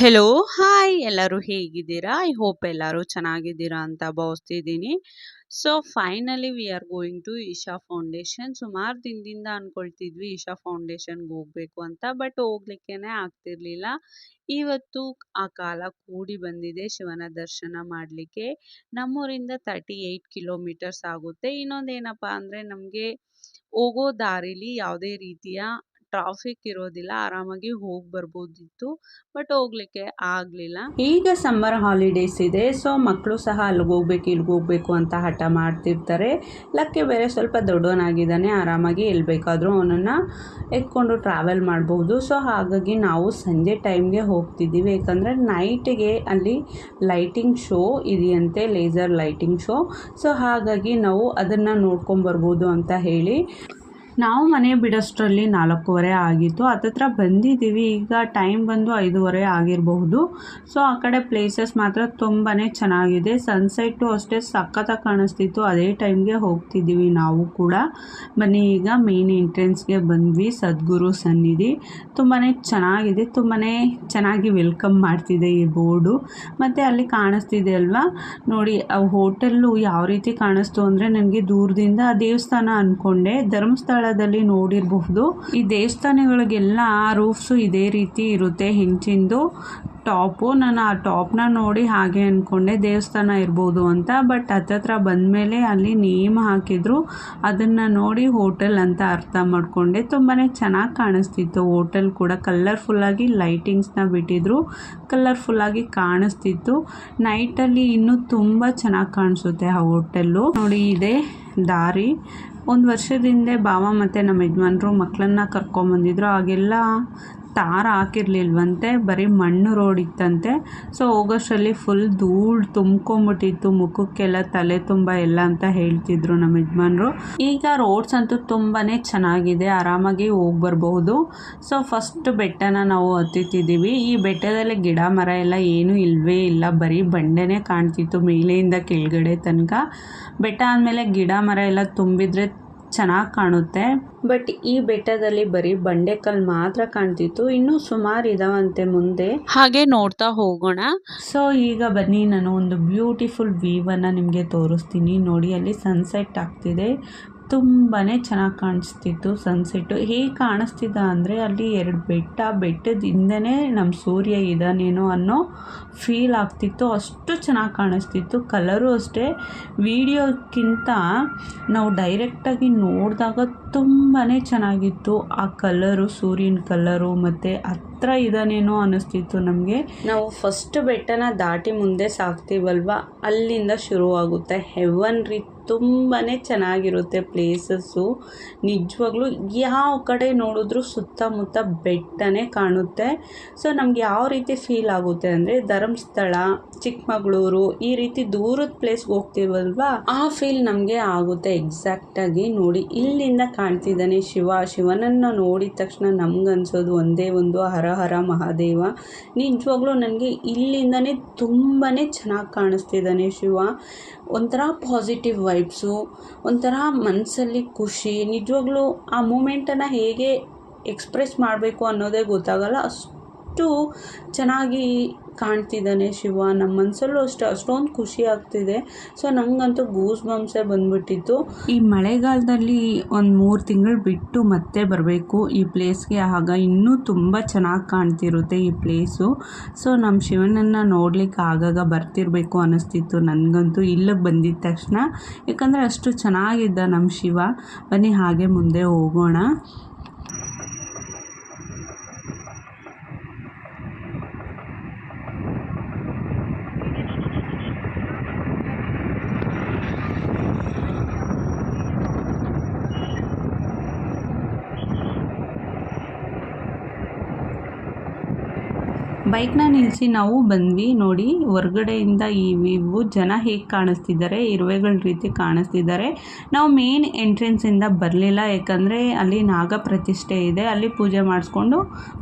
Hello hi ಎಲ್ಲರೂ ಹೇಗಿದ್ದೀರಾ? I hope ಎಲ್ಲರೂ ಚೆನ್ನಾಗಿದ್ದೀರಾ ಅಂತ ಭಾವಿಸ್ತಿದ್ದೀನಿ. So finally we are going to Isha Foundation ಸುಮಾರು ದಿನದಿಂದ ಅಂದ್ಕೊಳ್ತಿದ್ವಿ ಇಶಾ ಫೌಂಡೇಶನ್ಗೆ ಹೋಗ್ಬೇಕು ಅಂತ ಬಟ್ ಹೋಗ್ಲಿಕ್ಕೇನೆ ಆಗ್ತಿರ್ಲಿಲ್ಲ. ಇವತ್ತು ಆ ಕಾಲ ಕೂಡಿ ಬಂದಿದೆ ಶಿವನ ದರ್ಶನ ಮಾಡಲಿಕ್ಕೆ. ನಮ್ಮೂರಿಂದ ತರ್ಟಿ ಏಯ್ಟ್ ಕಿಲೋಮೀಟರ್ಸ್ ಆಗುತ್ತೆ. ಇನ್ನೊಂದೇನಪ್ಪ ಅಂದರೆ ನಮಗೆ ಹೋಗೋ ದಾರಿಲಿ ಯಾವುದೇ ರೀತಿಯ ಟ್ರಾಫಿಕ್ ಇರೋದಿಲ್ಲ, ಆರಾಮಾಗಿ ಹೋಗಿ ಬರ್ಬೋದಿತ್ತು ಬಟ್ ಹೋಗ್ಲಿಕ್ಕೆ ಆಗಲಿಲ್ಲ. ಈಗ ಸಮ್ಮರ್ ಹಾಲಿಡೇಸ್ ಇದೆ ಸೊ ಮಕ್ಕಳು ಸಹ ಅಲ್ಲಿಗೆ ಹೋಗ್ಬೇಕು, ಇಲ್ಲಿಗೆ ಹೋಗ್ಬೇಕು ಅಂತ ಹಠ ಮಾಡ್ತಿರ್ತಾರೆ. ಲಕ್ಕೆ ಬೇರೆ ಸ್ವಲ್ಪ ದೊಡ್ಡವನಾಗಿದ್ದಾನೆ, ಆರಾಮಾಗಿ ಎಲ್ಲಿ ಬೇಕಾದರೂ ಅವನನ್ನು ಎತ್ಕೊಂಡು ಟ್ರಾವೆಲ್ ಮಾಡ್ಬೋದು. ಸೊ ಹಾಗಾಗಿ ನಾವು ಸಂಜೆ ಟೈಮ್ಗೆ ಹೋಗ್ತಿದ್ದೀವಿ, ಯಾಕಂದರೆ ನೈಟಿಗೆ ಅಲ್ಲಿ ಲೈಟಿಂಗ್ ಶೋ ಇದೆಯಂತೆ ಲೇಸರ್ ಲೈಟಿಂಗ್ ಶೋ ಸೊ ಹಾಗಾಗಿ ನಾವು ಅದನ್ನು ನೋಡ್ಕೊಂಬರ್ಬೋದು ಅಂತ ಹೇಳಿ. ನಾವು ಮನೆ ಬಿಡೋಷ್ಟರಲ್ಲಿ ನಾಲ್ಕೂವರೆ ಆಗಿತ್ತು. ಹತ್ತತ್ರ ಬಂದಿದ್ದೀವಿ. ಈಗ ಟೈಮ್ ಬಂದು ಐದೂವರೆ ಆಗಿರಬಹುದು. ಸೊ ಆ ಕಡೆ ಪ್ಲೇಸಸ್ ಮಾತ್ರ ತುಂಬಾ ಚೆನ್ನಾಗಿದೆ. ಸನ್ಸೆಟ್ಟು ಅಷ್ಟೇ ಸಖತ್ತಾಗಿ ಕಾಣಿಸ್ತಿತ್ತು. ಅದೇ ಟೈಮ್ಗೆ ಹೋಗ್ತಿದ್ದೀವಿ ನಾವು ಕೂಡ. ಬನ್ನಿ, ಈಗ ಮೇನ್ ಎಂಟ್ರೆನ್ಸ್ಗೆ ಬಂದ್ವಿ. ಸದ್ಗುರು ಸನ್ನಿಧಿ. ತುಂಬಾ ಚೆನ್ನಾಗಿದೆ. ತುಂಬಾ ಚೆನ್ನಾಗಿ ವೆಲ್ಕಮ್ ಮಾಡ್ತಿದೆ ಈ ಬೋರ್ಡು ಮತ್ತು ಅಲ್ಲಿ ಕಾಣಿಸ್ತಿದೆ ಅಲ್ವಾ? ನೋಡಿ, ಆ ಹೋಟೆಲ್ಲು ಯಾವ ರೀತಿ ಕಾಣಿಸ್ತು ಅಂದರೆ, ನನಗೆ ದೂರದಿಂದ ದೇವಸ್ಥಾನ ಅಂದ್ಕೊಂಡೆ ಧರ್ಮಸ್ಥಳದಲ್ಲಿ ನೋಡಿರಬಹುದು. ಈ ದೇವಸ್ಥಾನಗಳಿಗೆಲ್ಲ ರೂಫ್ಸು ಇದೇ ರೀತಿ ಇರುತ್ತೆ. ಹಿಂಚಿಂದು ಟಾಪು ನಾನು ಆ ಟಾಪ್ನ ನೋಡಿ ಹಾಗೆ ಅಂದ್ಕೊಂಡೆ ದೇವಸ್ಥಾನ ಇರ್ಬೋದು ಅಂತ. ಬಟ್ ಹತ್ತತ್ರ ಬಂದಮೇಲೆ ಅಲ್ಲಿ ನೇಮ್ ಹಾಕಿದ್ರು. ಅದನ್ನು ನೋಡಿ ಹೋಟೆಲ್ ಅಂತ ಅರ್ಥ ಮಾಡಿಕೊಂಡೆ. ತುಂಬಾ ಚೆನ್ನಾಗಿ ಕಾಣಿಸ್ತಿತ್ತು. ಹೋಟೆಲ್ ಕೂಡ ಕಲರ್ಫುಲ್ಲಾಗಿ ಲೈಟಿಂಗ್ಸ್ನ ಬಿಟ್ಟಿದ್ರು. ಕಲರ್ಫುಲ್ಲಾಗಿ ಕಾಣಿಸ್ತಿತ್ತು. ನೈಟಲ್ಲಿ ಇನ್ನೂ ತುಂಬ ಚೆನ್ನಾಗಿ ಕಾಣಿಸುತ್ತೆ ಆ ಹೋಟೆಲ್ಲು ನೋಡಿ ಇದೆ ದಾರಿ. ಒಂದು ವರ್ಷದ ಬಾವ ಮತ್ತು ನಮ್ಮ ಯಜಮಾನ್ರು ಮಕ್ಕಳನ್ನ ಕರ್ಕೊಂಬಂದಿದ್ರು ಆಗೆಲ್ಲ ತಾರ ಹಾಕಿರ್ಲಿಲ್ವಂತೆ, ಬರೀ ಮಣ್ಣು ರೋಡ್ ಇತ್ತಂತೆ ಸೊ ಹೋಗೋಷ್ಟರಲ್ಲಿ ಫುಲ್ ಧೂಳು ತುಂಬ್ಕೊಂಬಿಟ್ಟಿತ್ತು, ಮುಖಕ್ಕೆಲ್ಲ ತಲೆ ತುಂಬ ಎಲ್ಲ ಅಂತ ಹೇಳ್ತಿದ್ರು ನಮ್ಮ ಯಜಮಾನ್ರು. ಈಗ ರೋಡ್ಸ್ ಅಂತೂ ತುಂಬಾ ಚೆನ್ನಾಗಿದೆ, ಆರಾಮಾಗಿ ಹೋಗಿ ಬರಬಹುದು. ಸೊ ಫಸ್ಟ್ ಬೆಟ್ಟನ ನಾವು ಹತ್ತಿತ್ತಿದ್ದೀವಿ. ಈ ಬೆಟ್ಟದಲ್ಲಿ ಗಿಡ, ಮರ ಎಲ್ಲ ಏನೂ ಇಲ್ವೇ ಇಲ್ಲ. ಬರೀ ಬಂಡೆನೇ ಕಾಣ್ತಿತ್ತು ಮೇಲೆಯಿಂದ ಕೆಳಗಡೆ ತನಕ. ಬೆಟ್ಟ ಆದಮೇಲೆ ಗಿಡ, ಮರ ಎಲ್ಲ ತುಂಬಿದ್ರೆ ಚೆನ್ನಾಗಿ ಕಾಣುತ್ತೆ. ಬಟ್ ಈ ಬೆಟ್ಟದಲ್ಲಿ ಬರೀ ಬಂಡೆಕಲ್ ಮಾತ್ರ ಕಾಣ್ತಿತ್ತು. ಇನ್ನು ಸುಮಾರು ಇದಾವಂತೆ ಮುಂದೆ. ಹಾಗೆ ನೋಡ್ತಾ ಹೋಗೋಣ. ಸೊ ಈಗ ಬನ್ನಿ. ನಾನು ಒಂದು ಬ್ಯೂಟಿಫುಲ್ ವ್ಯೂವನ್ನು ನಿಮಗೆ ತೋರಿಸ್ತೀನಿ. ನೋಡಿ ಅಲ್ಲಿ ಸನ್ಸೆಟ್ ಆಗ್ತಿದೆ. ತುಂಬಾ ಚೆನ್ನಾಗಿ ಕಾಣಿಸ್ತಿತ್ತು ಸನ್ಸೆಟ್ಟು ಹೇಗೆ ಕಾಣಿಸ್ತಿದ್ದ ಅಂದರೆ ಅಲ್ಲಿ ಎರಡು ಬೆಟ್ಟ, ಬೆಟ್ಟದ ಹಿಂದೆನೇ ನಮ್ಮ ಸೂರ್ಯ ಇದಾನೇನೋ ಅನ್ನೋ ಫೀಲ್ ಆಗ್ತಿತ್ತು. ಅಷ್ಟು ಚೆನ್ನಾಗಿ ಕಾಣಿಸ್ತಿತ್ತು. ಕಲರು ಅಷ್ಟೇ. ವಿಡಿಯೋಕ್ಕಿಂತ ನಾವು ಡೈರೆಕ್ಟಾಗಿ ನೋಡಿದಾಗ ತುಂಬಾ ಚೆನ್ನಾಗಿತ್ತು. ಆ ಕಲರು ಸೂರ್ಯನ ಕಲರು ಮತ್ತು ಹತ್ರ ಇದ್ದಾನೇನೋ ಅನ್ನಿಸ್ತಿತ್ತು ನಮಗೆ. ನಾವು ಫಸ್ಟ್ ಬೆಟ್ಟನ ದಾಟಿ ಮುಂದೆ ಸಾಕ್ತೀವಲ್ವ? ಅಲ್ಲಿಂದ ಶುರುವಾಗುತ್ತೆ ಹೆವನ್ ರೀ ತುಂಬಾ ಚೆನ್ನಾಗಿರುತ್ತೆ ಪ್ಲೇಸಸ್ಸು. ನಿಜವಾಗ್ಲೂ ಯಾವ ಕಡೆ ನೋಡಿದ್ರೂ ಸುತ್ತಮುತ್ತ ಬೆಟ್ಟನೇ ಕಾಣುತ್ತೆ. ಸೊ, ನಮ್ಗೆ ಯಾವ ರೀತಿ ಫೀಲ್ ಆಗುತ್ತೆ ಅಂದರೆ ಧರ್ಮಸ್ಥಳ ಚಿಕ್ಕಮಗಳೂರು ಈ ರೀತಿ ದೂರದ ಪ್ಲೇಸ್ಗೆ ಹೋಗ್ತೀವಲ್ವಾ ಆ ಫೀಲ್ ನಮಗೆ ಆಗುತ್ತೆ ಎಕ್ಸಾಕ್ಟ್ ಆಗಿ ನೋಡಿ. ಇಲ್ಲಿಂದ ಕಾಣ್ತಿದ್ದಾನೆ ಶಿವ. ಶಿವನನ್ನು ನೋಡಿದ ತಕ್ಷಣ ನಮ್ಗನ್ಸೋದು ಒಂದೇ ಒಂದು ಹರ ಹರ ಮಹಾದೇವ. ನಿಜವಾಗ್ಲೂ ನನಗೆ ಇಲ್ಲಿಂದನೇ ತುಂಬಾ ಚೆನ್ನಾಗಿ ಕಾಣಿಸ್ತಿದ್ದಾನೆ ಶಿವ. ಒಂಥರ ಪಾಸಿಟಿವ್ ವೈಬ್ಸು ಒಂಥರ ಮನಸ್ಸಲ್ಲಿ ಖುಷಿ. ನಿಜವಾಗ್ಲೂ ಆ ಮೂಮೆಂಟನ್ನು ಹೇಗೆ ಎಕ್ಸ್ಪ್ರೆಸ್ ಮಾಡಬೇಕು ಅನ್ನೋದೇ ಗೊತ್ತಾಗಲ್ಲ. ಅಷ್ಟು ಚೆನ್ನಾಗಿ ಕಾಣ್ತಿದ್ದಾನೆ ಶಿವ. ನಮ್ಮ ಮನಸ್ಸಲ್ಲೂ ಅಷ್ಟು, ಅಷ್ಟೊಂದು ಖುಷಿ ಆಗ್ತಿದೆ. ಸೊ ನನಗಂತೂ ಗೂಸ್ ಬಂಪ್ಸೇ ಬಂದ್ಬಿಟ್ಟಿತ್ತು. ಈ ಮಳೆಗಾಲದಲ್ಲಿ ಒಂದು ಮೂರು ತಿಂಗಳು ಬಿಟ್ಟು ಮತ್ತೆ ಬರಬೇಕು ಈ ಪ್ಲೇಸ್ಗೆ, ಆಗ ಇನ್ನೂ ತುಂಬ ಚೆನ್ನಾಗಿ ಕಾಣ್ತಿರುತ್ತೆ ಈ ಪ್ಲೇಸು. ಸೊ ನಮ್ಮ ಶಿವನನ್ನು ನೋಡ್ಲಿಕ್ಕೆ ಆಗಾಗ ಬರ್ತಿರಬೇಕು ಅನ್ನಿಸ್ತಿತ್ತು ನನಗಂತೂ ಇಲ್ಲಿಗೆ ಬಂದಿದ್ದ ತಕ್ಷಣ. ಯಾಕಂದರೆ ಅಷ್ಟು ಚೆನ್ನಾಗಿದ್ದ ನಮ್ಮ ಶಿವ. ಬನ್ನಿ ಹಾಗೆ ಮುಂದೆ ಹೋಗೋಣ. ಬೈಕ್ನ ನಿಲ್ಲಿಸಿ ನಾವು ಬಂದ್ವಿ. ನೋಡಿ, ಹೊರಗಡೆಯಿಂದ ಈ ವ್ಯೂ ಜನ ಹೇಗೆ ಕಾಣಿಸ್ತಿದ್ದಾರೆ, ಇರುವೆಗಳ ರೀತಿ ಕಾಣಿಸ್ತಿದ್ದಾರೆ. ನಾವು ಮೇನ್ ಎಂಟ್ರೆನ್ಸಿಂದ ಬರಲಿಲ್ಲ. ಯಾಕಂದರೆ ಅಲ್ಲಿ ನಾಗ ಪ್ರತಿಷ್ಠೆ ಇದೆ. ಅಲ್ಲಿ ಪೂಜೆ ಮಾಡಿಸ್ಕೊಂಡು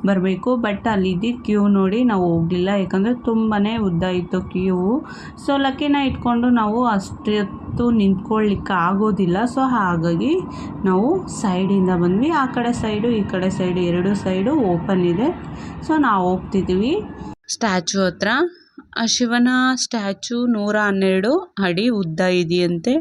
ಬರಬೇಕು. ಬಟ್ ಅಲ್ಲಿ ಇದ್ದಿದ್ದು ಕ್ಯೂ ನೋಡಿ ನಾವು ಹೋಗಲಿಲ್ಲ. ಯಾಕಂದರೆ ತುಂಬಾ ಉದ್ದ ಇತ್ತು ಕ್ಯೂ. ಸೊ, ಲಕ್ಕಿನ ಇಟ್ಕೊಂಡು ನಾವು ಅಷ್ಟೊತ್ತು ನಿಂತ್ಕೊಳ್ಳಿಕ್ಕೆ ಆಗೋದಿಲ್ಲ. ಸೊ, ಹಾಗಾಗಿ ನಾವು ಸೈಡಿಂದ ಬಂದ್ವಿ. ಆ ಕಡೆ ಸೈಡು, ಈ ಕಡೆ ಸೈಡು, ಎರಡು ಸೈಡು ಓಪನ್ ಇದೆ. ಸೊ, ನಾವು ಹೋಗ್ತಿದ್ದೀವಿ. ಸ್ಟ್ಯಾಚು ಹತ್ರ. ಆ ಶಿವನ ಸ್ಟ್ಯಾಚು ನೂರ ಹನ್ನೆರಡು ಅಡಿ ಉದ್ದ ಇದೆಯಂತೆ.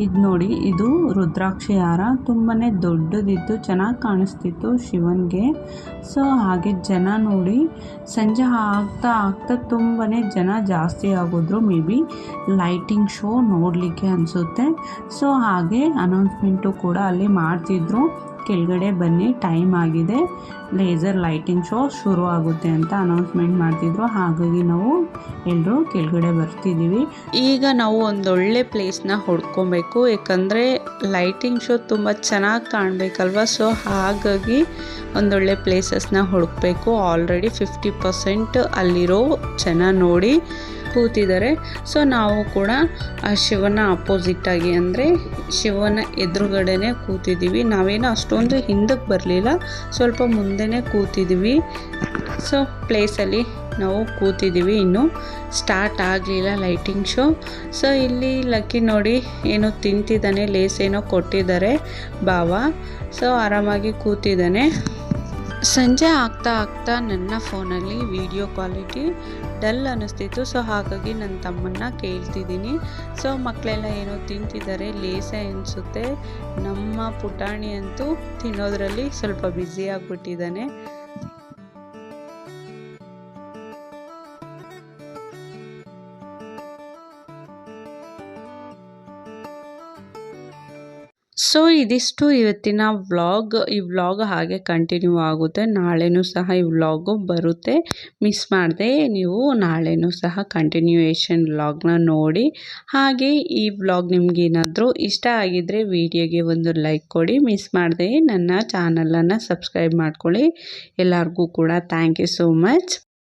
ಇದು ನೋಡಿ, ಇದು ರುದ್ರಾಕ್ಷಿ ಹಾರ. ತುಂಬಾ ದೊಡ್ಡದಿತ್ತು, ಚೆನ್ನಾಗಿ ಕಾಣಿಸ್ತಿತ್ತು ಶಿವನಿಗೆ. ಸೊ, ಹಾಗೆ ಜನ ನೋಡಿ, ಸಂಜೆ ಆಗ್ತಾ ಆಗ್ತಾ ತುಂಬಾ ಜನ ಜಾಸ್ತಿ ಆಗೋದ್ರು ಮೇ ಬಿ ಲೈಟಿಂಗ್ ಶೋ ನೋಡಲಿಕ್ಕೆ ಅನಿಸುತ್ತೆ. ಸೊ, ಹಾಗೆ ಅನೌನ್ಸ್ಮೆಂಟು ಕೂಡ ಅಲ್ಲಿ ಮಾಡ್ತಿದ್ರು. ಕೆಳಗಡೆ ಬನ್ನಿ ಟೈಮ್ ಆಗಿದೆ. ಲೇಸರ್ ಲೈಟಿಂಗ್ ಶೋ ಶುರು ಆಗುತ್ತೆ ಅಂತ ಅನೌನ್ಸ್ಮೆಂಟ್ ಮಾಡ್ತಿದ್ರು. ಹಾಗಾಗಿ ನಾವು ಎಲ್ಲರೂ ಕೆಳಗಡೆ ಬರ್ತಿದ್ದೀವಿ. ಈಗ ನಾವು ಒಂದೊಳ್ಳೆ ಪ್ಲೇಸ್ನ ಹೊಡ್ಕೊಬೇಕು. ಯಾಕಂದರೆ ಲೈಟಿಂಗ್ ಶೋ ತುಂಬ ಚೆನ್ನಾಗಿ ಕಾಣಬೇಕಲ್ವ? ಸೊ ಹಾಗಾಗಿ ಒಂದೊಳ್ಳೆ ಪ್ಲೇಸಸ್ನ ಹುಡುಕಬೇಕು. ಆಲ್ರೆಡಿ ಫಿಫ್ಟಿ ಪರ್ಸೆಂಟ್ ಅಲ್ಲಿರೋ ಚೆನ್ನಾಗಿ ನೋಡಿ ಕೂತಿದ್ದಾರೆ. ಸೊ ನಾವು ಕೂಡ ಆ ಶಿವನ ಅಪೋಸಿಟ್ಟಾಗಿ ಅಂದರೆ ಶಿವನ ಎದುರುಗಡೆನೆ ಕೂತಿದ್ದೀವಿ. ನಾವೇನು ಅಷ್ಟೊಂದು ಹಿಂದಕ್ಕೆ ಬರಲಿಲ್ಲ. ಸ್ವಲ್ಪ ಮುಂದೆನೇ ಕೂತಿದ್ದೀವಿ. ಸೊ ಪ್ಲೇಸಲ್ಲಿ ನಾವು ಕೂತಿದ್ದೀವಿ. ಇನ್ನು ಸ್ಟಾರ್ಟ್ ಆಗಲಿಲ್ಲ ಲೈಟಿಂಗ್ ಶೋ ಸೊ ಇಲ್ಲಿ ಲಕ್ಕಿ ನೋಡಿ ಏನೋ ತಿಂತಿದ್ದಾನೆ ಲೇಸ್ ಏನೋ ಕೊಟ್ಟಿದ್ದಾರೆ ಬಾವ ಸೊ ಆರಾಮಾಗಿ ಕೂತಿದ್ದಾನೆ. ಸಂಜೆ ಆಗ್ತಾ ಆಗ್ತಾ ನನ್ನ ಫೋನಲ್ಲಿ ವಿಡಿಯೋ ಕ್ವಾಲಿಟಿ ಡಲ್ ಅನ್ನಿಸ್ತಿತ್ತು. ಸೊ ಹಾಗಾಗಿ ನನ್ನ ತಮ್ಮನ್ನ ಕೇಳ್ತಿದ್ದೀನಿ. ಸೊ ಮಕ್ಕಳೆಲ್ಲ ಏನೋ ತಿಂತಿದ್ದಾರೆ, ಲೇಸ ಅನಿಸುತ್ತೆ. ನಮ್ಮ ಪುಟಾಣಿ ಅಂತೂ ತಿನ್ನೋದ್ರಲ್ಲಿ ಸ್ವಲ್ಪ ಬ್ಯುಸಿ ಆಗಿಬಿಟ್ಟಿದ್ದಾನೆ. ಸೊ ಇದಿಷ್ಟು ಇವತ್ತಿನ ವ್ಲಾಗ್. ಈ ವ್ಲಾಗ್ ಹಾಗೆ ಕಂಟಿನ್ಯೂ ಆಗುತ್ತೆ. ನಾಳೆನೂ ಸಹ ಈ ವ್ಲಾಗು ಬರುತ್ತೆ. ಮಿಸ್ ಮಾಡದೆ ನೀವು ನಾಳೆನೂ ಸಹ ಕಂಟಿನ್ಯೂಯೇಷನ್ ವ್ಲಾಗ್ನ ನೋಡಿ. ಹಾಗೆ ಈ ವ್ಲಾಗ್ ನಿಮಗೇನಾದರೂ ಇಷ್ಟ ಆಗಿದ್ದರೆ ವಿಡಿಯೋಗೆ ಒಂದು ಲೈಕ್ ಕೊಡಿ. ಮಿಸ್ ಮಾಡದೆ ನನ್ನ ಚಾನಲನ್ನು ಸಬ್ಸ್ಕ್ರೈಬ್ ಮಾಡ್ಕೊಳ್ಳಿ. ಎಲ್ಲರಿಗೂ ಕೂಡ ಥ್ಯಾಂಕ್ ಯು ಸೋ ಮಚ್